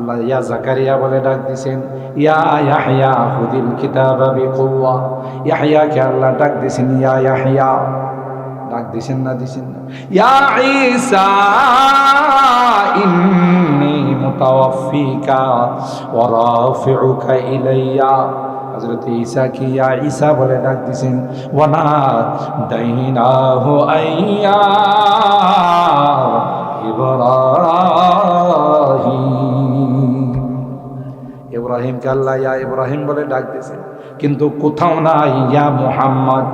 আল্লাহ ইয়া জাকারিয়া বলে ডাক দিছেন ইয়া ইয়াহইয়া খুদিল কিতাবা বিকুওয়া ইয়াহইয়াকে আল্লাহ ডাক দিছেন ইয়া ইয়াহইয়া ডাক দিছেন না দিছেন না ইয়া ঈসা ইন্নী মুতাওয়াফিকা ওয়া রাফিউকা ইলাইয়া হযরত ঈসা কি ইয়া ঈসা বলে ডাক দিছেন ওয়া না দাইনাহু আইয়া ইব্রাহিম ইব্রাহিমকে আল্লাহ ইয়া ইব্রাহিম বলে ডাক দিছেন কিন্তু কোথাও না ইয়া মুহাম্মদ।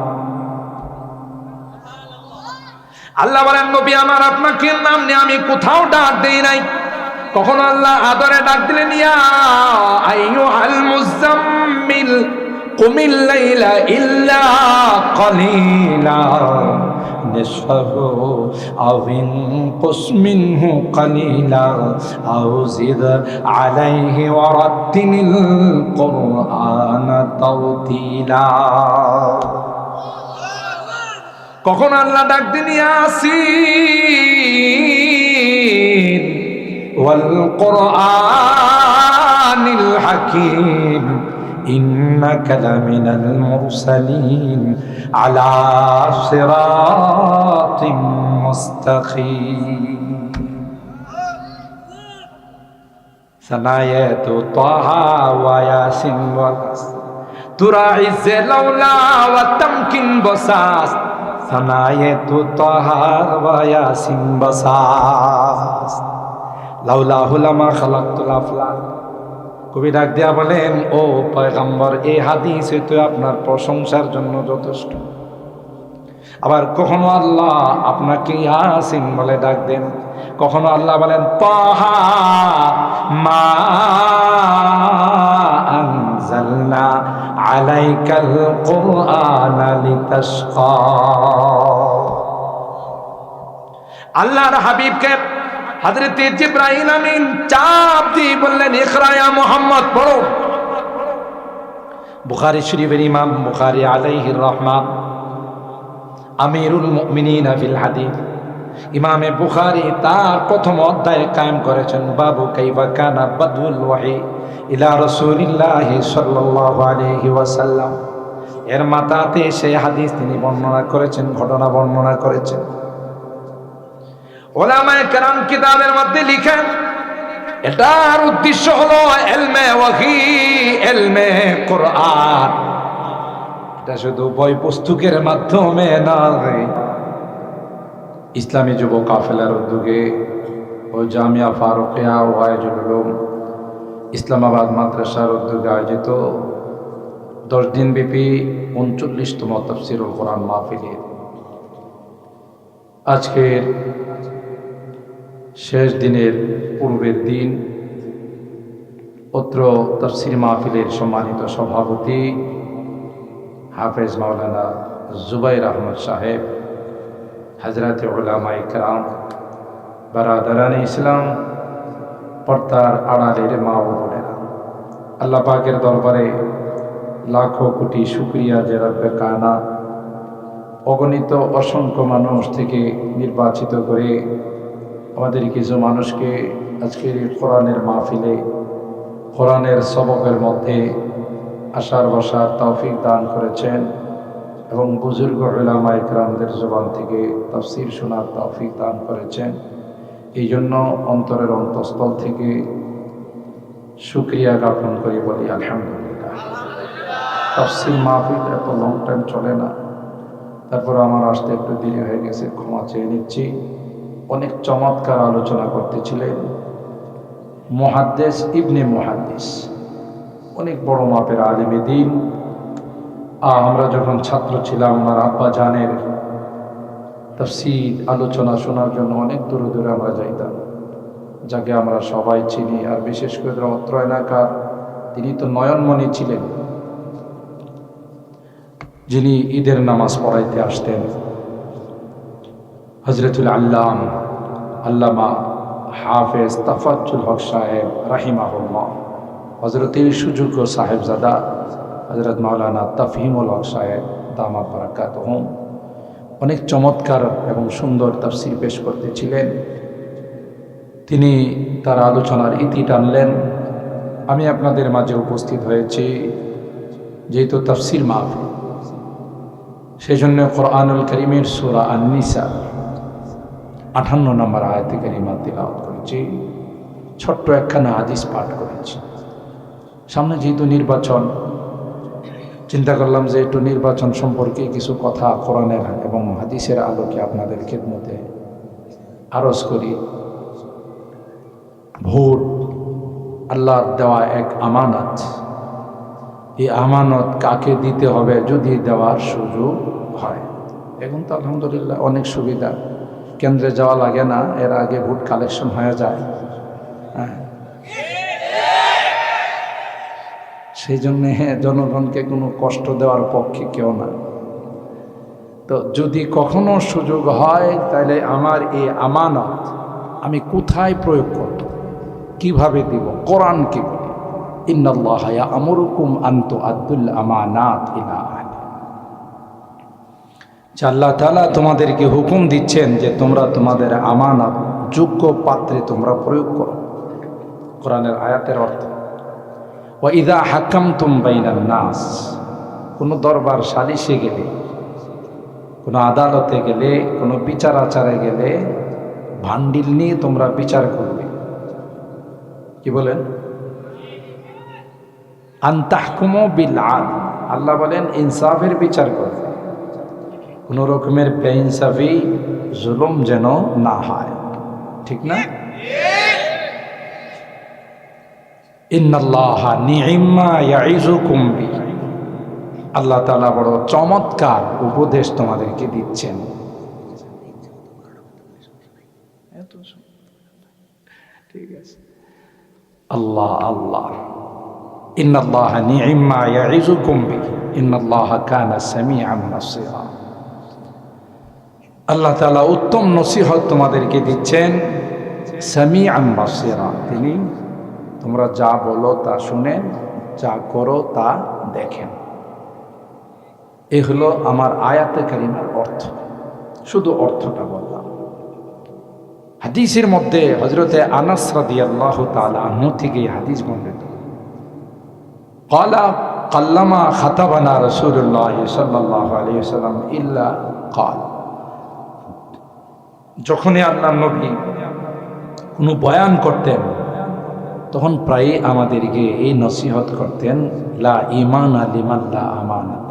আল্লাহ বলেন, নবী আমার, আপনাকে নাম নিয়ে আমি কোথাও ডাক দেই নাই। কখনো আল্লাহ আদরে ডাক দিলেন, ইয়া আইয়ুহাল মুজাম্মিল, কুমিল লাইলা ইল্লা কালিলা। نصفه أو انقص منه قليلا أو زد عليه ورتل القرآن ترتيلا কখন আল্লাহ ডাক দিন ইয়াসিন ওয়াল কোরআনিল হাকিম إنك لمن المرسلين على صراط مستقيم ثنايات طه وياسين والقصر تراعز لولا وتمكن بساس ثنايات طه وياسين بساس لولا لما خلقت الافلاك কবি ডাক দিয়া বলেন, ও পয়গম্বর, এই হাদিস হয়তো আপনার প্রশংসার জন্য যথেষ্ট। আবার কখনো আল্লাহ আপনাকে ইয়াসিন বলে ডাক দেন। কখনো আল্লাহ বলেন মা আলাইকাল আল্লাহর হাবিবকে হযরত জিব্রাহিম আমিন চাপ দিয়ে বললেন ইকরায়া মোহাম্মদ, পড়ো। বুখারী শরীফের ইমাম বুখারী আলাইহির রহমা, আমিরুল মুমিনিন ফিল হাদিস, ইমামে বুখারী তার প্রথম অধ্যায়ে কায়েম করেছেন, বাবু কাইফা কানা বাদুল ওয়াহি ইলা রাসূলিল্লাহ সাল্লাল্লাহু আলাইহি ওয়াসাল্লাম। এর মাতাতে সেই হাদিস তিনি বর্ণনা করেছেন, ঘটনা বর্ণনা করেছেন। ওলামায়ে কেরাম কিতাবের মধ্যে লিখেন, এটার উদ্দেশ্য হলো এলমে ওয়াহি, এলমে কোরআন। এটা শুধু বই পুস্তকের মাধ্যমে নয়। ইসলামী যুব কাফেলার উদ্যোগে ও জামিয়া ফারুকিয়া ও আয়োজন ইসলামাবাদ মাদ্রাসার উদ্যোগে আয়োজিত দশ দিন ব্যাপী উনচল্লিশতম তফসিরুল কোরআন মাহফিলের আজকের শেষ দিনের পূর্বের দিন অত্র তফসির মাহফিলের সম্মানিত সভাপতি হাফেজ মাওলানা জুবাইর আহমদ সাহেব, হজরত ওলামা ইকরাম বারাদারান ইসলাম, পর্দার আড়ালের মা ও বোনেরা। আল্লাহ পাকের দরবারে লাখো কোটি শুক্রিয়া যে রব্বে কানা অগণিত অসংখ্য মানুষ থেকে নির্বাচিত করে আমাদের কিছু মানুষকে আজকের কোরআনের মাহফিলে, কোরআনের সবকের মধ্যে আশার বসার তৌফিক দান করেছেন এবং বুজুর্গ ওলামা ইকরামদের জবান থেকে তফসির শোনার তৌফিক দান করেছেন। এই জন্য অন্তরের অন্তঃস্থল থেকে সুক্রিয়া জ্ঞাপন করি বলি, আলহামদুলিল্লাহ। তফসিল মাহফিল এত লং টাইম চলে না। তারপর আমার আসতে একটু দেরি হয়ে গেছে, ক্ষমা চেয়ে নিচ্ছি। অনেক চমৎকার আলোচনা করতেছিলেন মহাদ্দেশ ইবনে মহাদ্দেশ অনেক বড় মাপের আলিমে দিন। আমরা যখন ছাত্র ছিলাম, আমার আব্বা জানের তফসিল আলোচনা শোনার জন্য অনেক দূরে দূরে আমরা যাইতাম, যাকে আমরা সবাই চিনি, আর বিশেষ করে অত্র এলাকার তিনি তো নয়নমণি ছিলেন, যিনি ঈদের নামাজ পড়াইতে আসতেন। হজরতুল আল্লাম, আল্লামা হাফেজ তাফাজুল হক সাহেব রাহিমাহুল্লাহ হজরতের সুযোগ্য সাহেবজাদা হজরত মাওলানা তফহিমুল হক সাহেব দামা বারাকাত হোম অনেক চমৎকার এবং সুন্দর তাফসির পেশ করতেছিলেন। তিনি তার আলোচনার ইতি টানলেন। আমি আপনাদের মাঝে উপস্থিত হয়েছি যেহেতু তাফসির মাহফিল। সেই জন্য কোরআনুল করিমের সুরা আননিসা আঠান্ন নম্বর আয়তে করিমা তিলাওয়াত করেছি। ছোট্ট একখানা হাদিস পাঠ করেছি। সামনে যেহেতু নির্বাচন, চিন্তা করলাম যে একটু নির্বাচন সম্পর্কে কিছু কথা কোরআনের এবং হাদিসের আলোকে আপনাদের খেদমতে আরজ করি। ভোট, আল্লাহর দেওয়া এক আমানত। এই আমানত কাকে দিতে হবে যদি দেওয়ার সুযোগ হয়? এখন তো, আলহামদুলিল্লাহ, অনেক সুবিধা। কেন্দ্রে যাওয়া লাগে না, এর আগে ভোট কালেকশন হয়ে যায়। হ্যাঁ। সেই জন্যে জনগণকে কোনো কষ্ট দেওয়ার পক্ষে কেউ না। তো যদি কখনো সুযোগ হয়, তাহলে আমার এই আমানত আমি কোথায় প্রয়োগ করব? কীভাবে দিব? কোরআন কি বলি? ইন্নাল্লাহ আমরুকুম আন্ত আব্দুল আমানাত ইলা যে আল্লাহ তালা তোমাদেরকে হুকুম দিচ্ছেন যে তোমরা তোমাদের আমানত, যোগ্য পাত্রে তোমরা প্রয়োগ করো। কোরআনের আয়াতের অর্থ ও ইদা হাকাম তুম বাইনার নাস কোনো দরবার সালিশে গেলে, কোনো আদালতে গেলে, কোনো বিচার আচারে গেলে ভান্ডিল নিয়ে তোমরা বিচার করবে। কি বলেন? আন্তাহকুমো বিল আদ আল্লাহ বলেন, ইনসাফের বিচার করবে। কোনো রকমের বেইনসাফি, জুলুম যেন না হয়। ঠিক না? ইন্নাল্লাহ নিহিম্মা ইয়াইজুকুম বি। আল্লাহ তালা বড় চমৎকার উপদেশ তোমাদেরকে দিচ্ছেন। ঠিক আছে। আল্লাহ আল্লাহ। ইন্নাল্লাহ নিহিম্মা ইয়াইজুকুম বি। ইন্নাল্লাহ কানা সামিআন বাসীরা আল্লাহ তালা উত্তম নসিহত তোমাদেরকে দিচ্ছেন। সামি আমা তিনি তোমরা যা বলো তা শুনেন, যা করো তা দেখেন। এ হলো আমার আয়াতকারী অর্থ। শুধু অর্থটা বললাম। হাদিসের মধ্যে হজরতে আনাস রাদিয়াল্লাহ তালাহ থেকে হাদিস বর্ণিত। কলা কাল্লামা খাতাবানা রসুল্লাহ সাল্লাহ আলিয়া ইল্লা কাল যখনই আল্লাহ নবী কোনো বয়ান করতেন, তখন প্রায়ই আমাদেরকে এই নসিহত করতেন, লা ইমান আলিমান লা আমানত।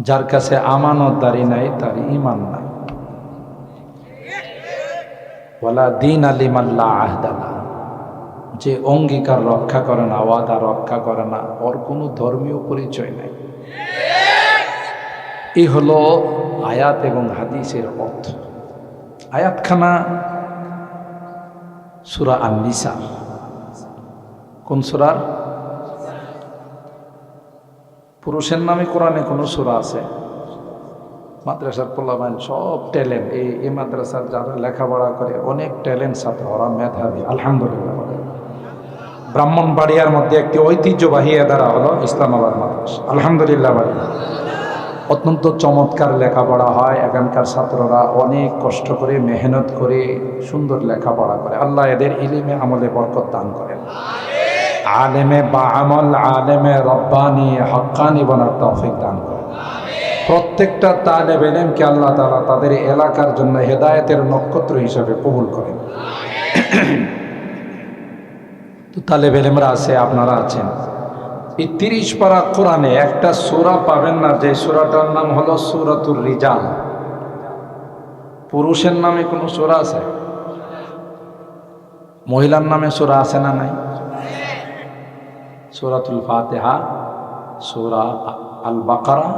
যার কাছে আমানতদারি নাই, তার ইমান নাই। ওয়ালা দিন আলিমাল্লা আহদালা যে অঙ্গীকার রক্ষা করে না, ওয়াদা রক্ষা করে না, ওর কোনো ধর্মীয় পরিচয় নাই। এই হলো আয়াত এবং হাদিসের অর্থ। আয়াতখানা সুরা আন্নিসা কোন সুরার পুরুষের নামে কোরআনে কোনো সুরা আছে মাদ্রাসার পোলাবান সব ট্যালেন্ট এই এই মাদ্রাসার যারা লেখাপড়া করে অনেক ট্যালেন্ট ছাত্র ওরা মেধাবী আলহামদুলিল্লাহ ব্রাহ্মণবাড়িয়ার মধ্যে একটি ঐতিহ্যবাহী এদারা হলো ইসলামাবাদ মাদ্রাসা। আলহামদুলিল্লাহ অত্যন্ত চমৎকার লেখাপড়া হয়। এখানকার ছাত্ররা অনেক কষ্ট করে, মেহনত করে সুন্দর লেখাপড়া করে। আল্লাহ এদের ইলিমে আমলে বরকত দান করেন। আলেমে বা আমল, আলেমে রব্বানি হক্কানি বনার তৌফিক দান করেন। প্রত্যেকটা তালেব এলেমকে আল্লাহ তালা তাদের এলাকার জন্য হেদায়েতের নক্ষত্র হিসাবে কবুল করেন। তো তালেব এলেমরা আছে, আপনারা আছেন। এই তিরিশ পারা কোরআনে একটা সুরা পাবেন না, যে সুরাটার নাম হলো সুরাতুর রিজাল। পুরুষের নামে কোনো সুরা আছে? মহিলার নামে সুরা আছে না নাই? সুরাতুল ফাতেহা, সুরা আল বাকারা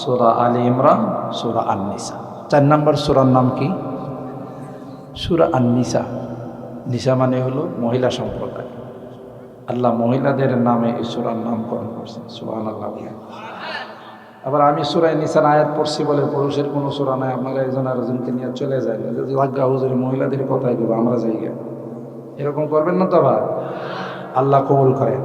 সুরা আলী ইমরান, সুরা আন্নিসা। চার নম্বর সুরার নাম কি? সুরা আন্নিসা। নিসা মানে হলো মহিলা সম্প্রদায়। আল্লাহ মহিলাদের নামে ঈশ্বরার নামকরণ করছেন সুহান আল্লাহ আবার আমি সুরাই নিসার আয়াত পড়ছি বলে পুরুষের কোনো সুরা নাই, আপনারা একজন আরেকজনকে নিয়ে চলে যায় না যদি লাগ্গা হুজুরি মহিলাদের কথাই দেবো আমরা যাই। এরকম করবেন না তো ভাই? আল্লাহ কবুল করেন।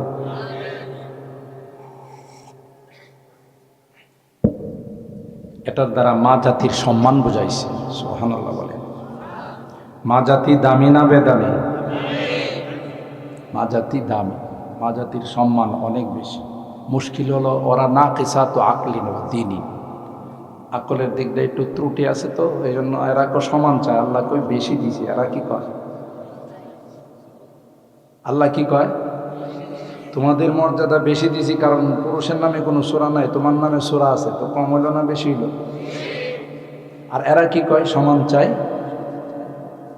এটার দ্বারা মা জাতির সম্মান বুঝাইছে সোহান আল্লাহ বলেন। মা জাতি দামি না বেদামি? মা জাতি দামি মা জাতির সম্মান অনেক বেশি। মুশকিল হলো ওরা না কিসা তো আকলিন ও দিনই আকলের দিক দিয়ে একটু ত্রুটি আছে তো এই জন্য এরা কো সমান চায়। আল্লাহ কই বেশি দিছে, এরা কি কয়? আল্লাহ কি কয়? তোমাদের মর্যাদা বেশি দিছি কারণ পুরুষের নামে কোনো সোরা নাই, তোমার নামে সোরা আছে, তো কম হইল না বেশি হইল? আর এরা কি কয়? সমান চাই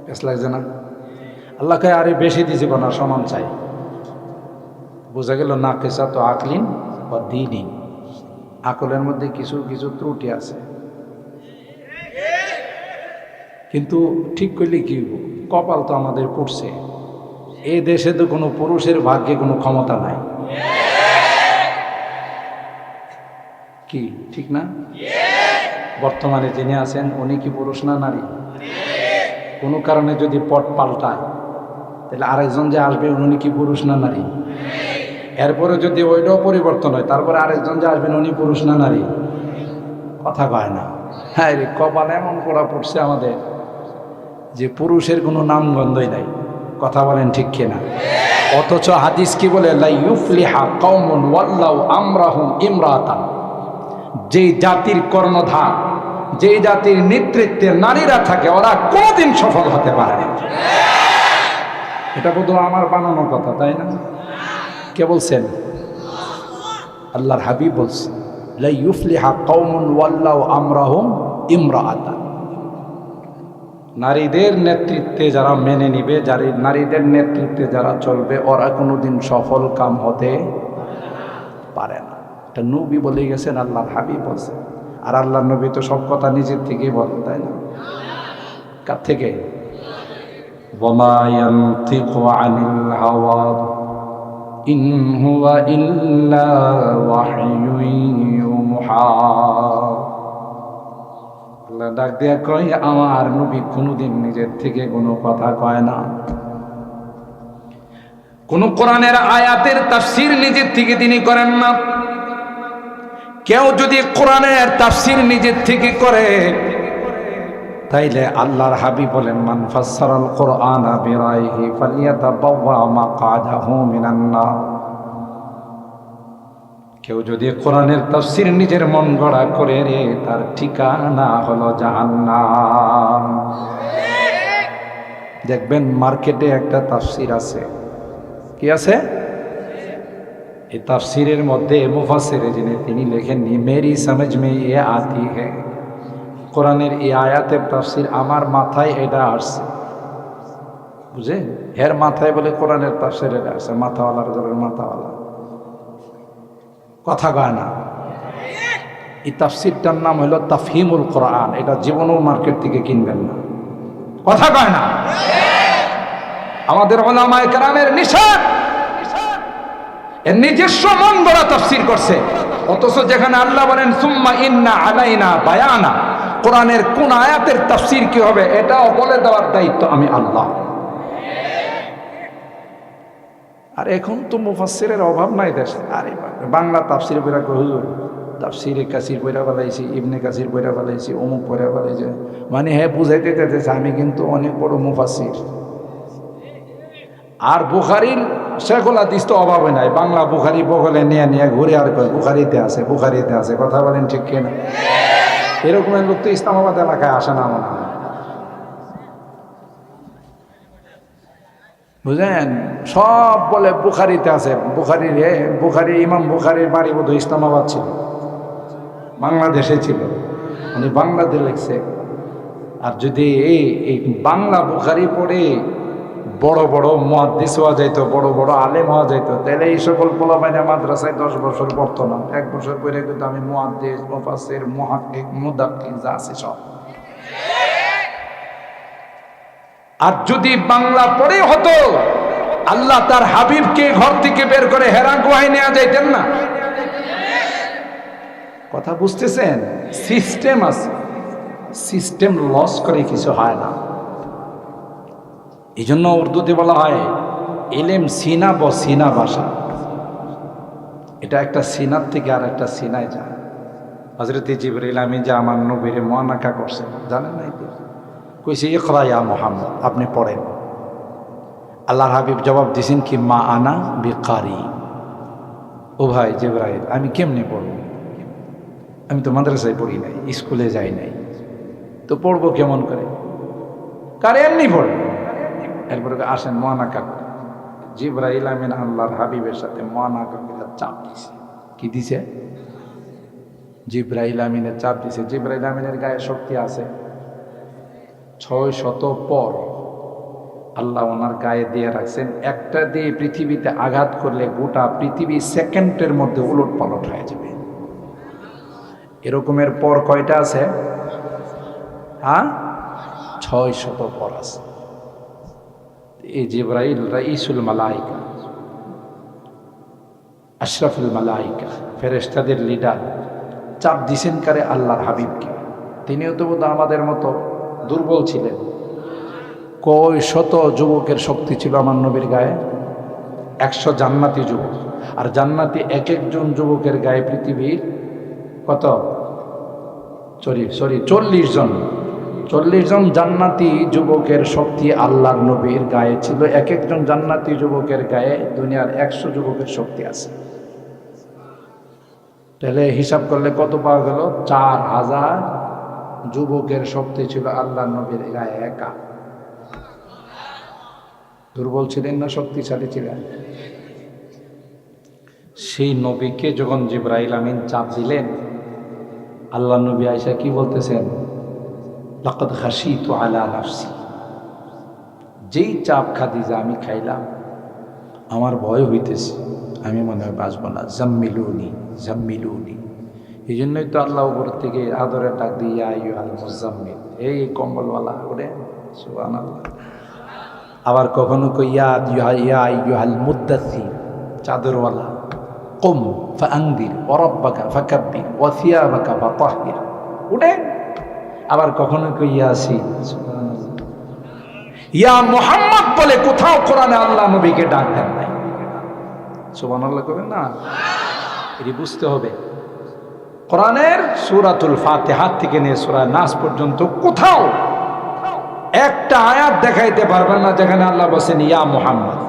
বেশ লাগছে না? আল্লাহ কয় আরে বেশি দিছি না সমান চাই। বোঝা গেল না কেসা তো আকলিন বা দিনই। আকলের মধ্যে কিছু কিছু ত্রুটি আছে। কিন্তু ঠিক করলে কি কপাল তো আমাদের পড়ছে। এ দেশে তো কোনো পুরুষের ভাগ্যে কোনো ক্ষমতা নাই। কি, ঠিক না? বর্তমানে যিনি আছেন, উনি কি পুরুষ না নারী? কোনো কারণে যদি পট পাল্টায় তাহলে আরেকজন যে আসবে, উনি কি পুরুষ না নারী? এরপরে যদি ওইটাও পরিবর্তন হয়, তারপরে আরেকজন যে আসবেন, উনি পুরুষ না নারী? কথা কয় না। হ্যাঁ রে, কপাল এমন করা পড়ছে আমাদের যে পুরুষের কোনো নামগন্ধই নাই। কথা বলেন ঠিক কিনা? অথচ হাদিস কি বলে ইমরাতান যেই জাতির কর্ণধার, যেই জাতির নেতৃত্বে নারীরা থাকে, ওরা কোনোদিন সফল হতে পারে না। এটা বোধ আমার বানানো কথা, তাই না? কে বলছেন? আল্লাহর হাবিব বলছেন ওয়াল্লাউ আমরাহুম ইমরাতান নারীদের নেতৃত্বে যারা মেনে নিবে, যারা নারীদের নেতৃত্বে যারা চলবে, ওরা কোনোদিন সফল কাম হতে পারে না। এটা নবী বলে গেছেন, আল্লাহর হাবিব বলছে। আর আল্লাহ নবী তো সব কথা নিজের থেকেই বলেন, তাই না? কার থেকে? وما ينطق عن الهوى إن هو إلا وحي يوحى আল্লাহ ডাক দিয়া কয় আমার নবী কোনোদিন নিজের থেকে কোনো কথা কয় না কোন কোরআনের আয়াতের তাফসির নিজের থেকে তিনি করেন না কেউ যদি কোরআনের তাফসির নিজের থেকে করে তাইলে আল্লাহর হাবিব বলেন, মান ফাসসারাল কোরআনা বিরাইহি ফালিয়াতাবাওয়া মাকাদাহু মিনান কেউ যদি কোরআনের তাফসির নিজের মন গড়া করে রে, তার ঠিকানা হলো জাহান্নাম। দেখবেন মার্কেটে একটা তাফসির আছে। কি আছে? এই তাফসিরের মধ্যে মুফাসিরে যিনি, তিনি লেখেননি, মেরি সমঝ মে এ আতি হে কোরআনের এই আয়াতের তাফসির আমার মাথায় এটা আসছে। বুঝে? হের মাথায় বলে কোরআনের তাফসির এটা আসছে, মাথাওয়ালার ঘরের মাথাওয়ালা। কথা কয় না? এই তাফসিরটার নাম হলো তাফহিমুল কোরআন, এটা জীবনও মার্কেট থেকে কিনবেন না। কথা কয় না? আমাদের ওলামায়ে কেরামের নিশান এর নিজস্ব মন গড়া তাফসির করছে। অথচ যেখানে আল্লাহ বলেন, সুম্মা ইন্না আলাইনা বায়ানা। কোরআনের কোন আয়াতের তাফসির কি হবে, এটাও বলে দেওয়ার দায়িত্ব আমি আল্লাহ। আর এখন তো মুফাসসিরের অভাব নাই দেশে। আরে বাংলা তাফসির বইরা হুজুর, তাফসিরে কাসির বইরা ফেলাইছি ইবনে কাসির বইরা ফেলাইছি অমুক বইরা ফেলাইছে মানে হ্যাঁ বুঝাইতে চাইতেছে, আমি কিন্তু অনেক বড় মুফাসসির। আর বুখারির শেখুল হাদিস তো অভাবে নাই। বাংলা বুখারি বগলে নিয়ে নিয়ে ঘুরে আর কয়, বুখারিতে আছে বুখারিতে আছে, কথা বলেন ঠিক কিনা? এরকমের লোক তো ইসলামাবাদ এলাকায় আসে না মনে হয়। বুঝলেন? সব বলে বুখারিতে আছে। বুখারির বুখারি, ইমাম বুখারির বাড়ি বোধ ইসলামাবাদ ছিল। বাংলাদেশে ছিল। উনি বাংলাদেশে লিখছে। আর যদি এই বাংলা বুখারি পড়ে বড় বড় মহাদিস হওয়া যাইতো, বড় বড় আলেম হওয়া যাইতো। তাহলে এই সকল পোলাপাইনা মাদ্রাসায় দশ বছর পড়তো না। এক বছর পরে কিন্তু আমি মহাদ্দেশ মুফাসির মহাকিক মুদাক্কিক যা আছে সব। আর যদি বাংলা পড়ে হতো, আল্লাহ তার হাবিবকে ঘর থেকে বের করে হেরা গুহায় নেওয়া যাইতেন না। কথা বুঝতেছেন? সিস্টেম আছে। সিস্টেম লস করে কিছু হয় না। এই জন্য উর্দুতে বলা হয় এলেম সিনা ব সিনা ভাষা এটা একটা সিনার থেকে আর একটা সিনায় যায়। হজরত জিবরিল আমি যে আমার নবীরে মহানাকা করছেন জানেন না এটি? কইছে, ইকরা ইয়া মোহাম্মদ, আপনি পড়েন। আল্লাহ হাবিব জবাব দিছেন কি, মা আনা বিকারি। ও ভাই জিবরাইল, আমি কেমনে পড়ব? আমি তো মাদ্রাসায় পড়ি নাই, স্কুলে যাই নাই। তো পড়ব কেমন করে? কার এমনি পড়বে? এরপরে আসেন মহানাকা করে জিব্রাইল আমিন আল্লাহর হাবিবের সাথে মহানাকা করে চাপ দিছে। কি দিছে? জিব্রাইল আমিনের চাপ দিছে। জিব্রাইল আমিনের গায়ে শক্তি আছে। ছয় শত পর আল্লাহ ওনার গায়ে দিয়ে রাখছেন। একটা দিয়ে পৃথিবীতে আঘাত করলে গোটা পৃথিবী সেকেন্ডের মধ্যে উলট পালট হয়ে যাবে। এরকমের পর কয়টা আছে? হ্যাঁ? ছয় শত পর আছে। এই জিব্রাইল রাইসুল মালাইকা, আশরাফুল মালাইকা ফেরেস্তাদের লিডার। চাপ দিছেন কারে আল্লাহর হাবিবকে। তিনিও তো বোধ আমাদের মতো দুর্বল ছিলেন। কয় শত যুবকের শক্তি ছিল আমার নবীর গায়ে? একশো জান্নাতি যুবক। আর জান্নাতি এক একজন যুবকের গায়ে পৃথিবীর কত? সরি সরি, চল্লিশ জন। চল্লিশ জন জান্নাতি যুবকের শক্তি আল্লাহর নবীর গায়ে ছিল। এক একজন জান্নাতি যুবকের গায়ে দুনিয়ার একশো যুবকের শক্তি আছে। তাহলে হিসাব করলে কত পাওয়া গেল? চার হাজার যুবকের শক্তি ছিল আল্লাহ নবীর গায়ে একা। দুর্বল ছিলেন না, শক্তিশালী ছিলেন? সেই নবীকে যখন জিব্রাইল আমিন চাপ দিলেন আল্লাহ নবী আয়সা কি বলতেছেন? লাকাদ হাসি তো আলা নাফসি। যেই চাপ খাদিজা আমি খাইলাম, আমার ভয় হইতেছে, আমি মনে হয় বাঁচবো না। জাম্মিলুনি জাম্মিলুনি। এই জন্যই তো আল্লাহ উপর থেকে আদরের ডাক দিয়ে এই কম্বলওয়ালা, ওরে আবার কখনো কই, ইয়া মুদাসি চাদরওয়ালা, কম ফাংদির অরব্বাকা ফাকাব্বির ওয়াসিয়াবাকা ফাতাহির। উঠে আবার কখনো কই ইয়াসিন ইয়া মোহাম্মদ বলে কোথাও কোরআনে আল্লাহ নবীকে ডাক দেন নাই। সুবান আল্লাহ করবেন না? এটি বুঝতে হবে। কোরআনের সুরাতুল ফাতিহা থেকে নিয়ে সূরা নাস পর্যন্ত কোথাও একটা আয়াত দেখাইতে পারবেন না যেখানে আল্লাহ বলছেন, ইয়া মোহাম্মদ।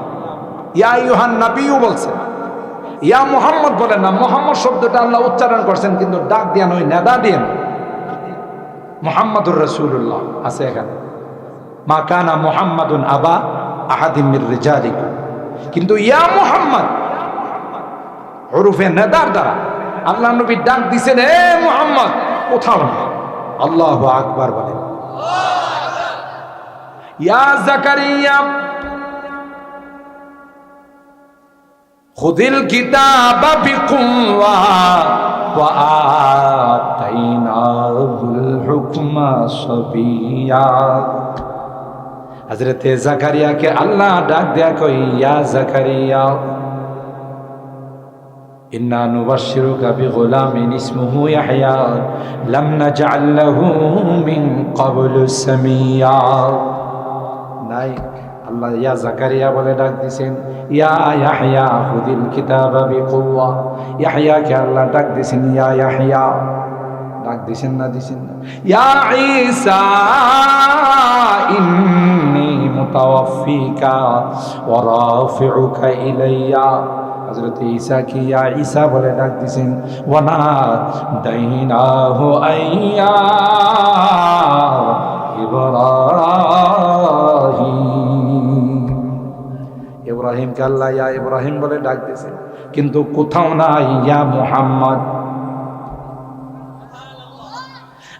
ইয়া ইউহান নাবিও বলছেন। ইয়া মোহাম্মদ বলেন না, মোহাম্মদ শব্দটা আল্লাহ উচ্চারণ করছেন, কিন্তু ডাক দিয়ে নয়, নেদা দিয়ে মোহাম্মদুর রসুল্লাহ আছে এখানে। মা কানা মোহাম্মদুন আবা আহাদিমির কিন্তু ইয়া মোহাম্মদ কোথাও হুকমা সবিয়া হাজরতে জাকারিয়াকে আল্লাহ ডাক দেয়া কই ইয়া জাকারিয়া, ইন্না নুবাশশিরুকা বিগুলামিন ইসমুহু ইয়াহইয়া, লাম নাজআল লাহু মিন ক্বাবলু সামিয়া। নাই, আল্লাহ ইয়া জাকারিয়া বলে ডাক দিছেন, ইয়া ইয়াহইয়া খুদিল কিতাবা বিকুওয়া। ইয়াহইয়াকে আল্লাহ ডাক দিছেন, ইয়া ইয়াহইয়া। ডাক দিছেন না দিছেন না। ইয়া ঈসা, ইন্নী মুতাওয়াফিকা ওয়া রাফিউকা ইলাইয়া। হযরত ঈসা কি? ইয়া ঈসা বলে ডাক দিছেন। ওয়া না দাইনাহু আইয়া ইব্রাহিম। ইব্রাহিমকে আল্লাহ ইয়া ইব্রাহিম বলে ডাক দিয়েছে কিন্তু কোথাও না ইয়া মুহাম্মদ।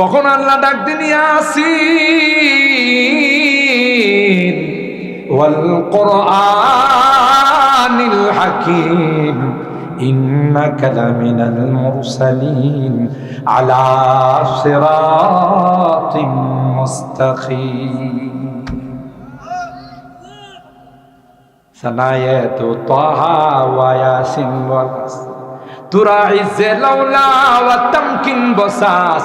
কখন আল্লাহ ডাক দিন ইয়াসিন ওয়াল কোরআনিল হাকিম إنك لمن المرسلين على صراط مستقيم ثنايات طه وياسين والعصر تراعي لولا والتمكين بصاص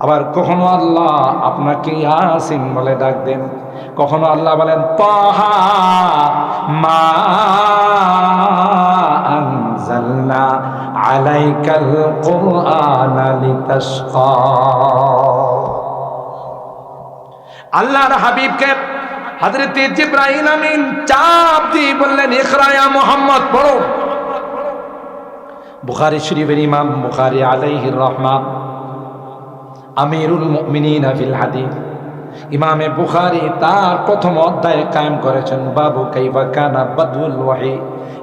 আবার কখনো আল্লাহ আপনাকে ইয়াসিন বলে ডাক দেন কখনো আল্লাহ বলেন, তাহা মা আলাইকাল কুরআনা আল্লাহর হাবিবকে হযরত জিব্রাইল আমিন চাপ দিয়ে বললেন ইকরায়া মুহাম্মদ, পড়ো। বুখারী শরীফের ইমাম বুখারী আলাইহির রহমান আমিরুল মুমিনিন ফিল হাদিস। ইমামে বুখারী তার প্রথম অধ্যায় কায়েম করেছেন, বাবু কাইফা কানা বাদুল ওয়াহি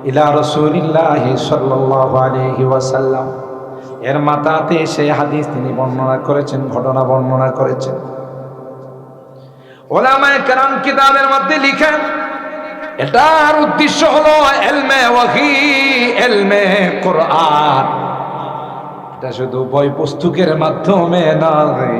ইলা রাসূলিল্লাহি সাল্লাল্লাহু আলাইহি ওয়াসাল্লাম। এর মাতাতে সেই হাদিস তিনি বর্ণনা করেছেন, ঘটনা বর্ণনা করেছেন। ওলামায়ে কেরাম কিতাবের মধ্যে লিখেন, এটার উদ্দেশ্য হলো এলমে ওয়াহি, এলমে কোরআন। এটা শুধু বই পুস্তকের মাধ্যমে নয়।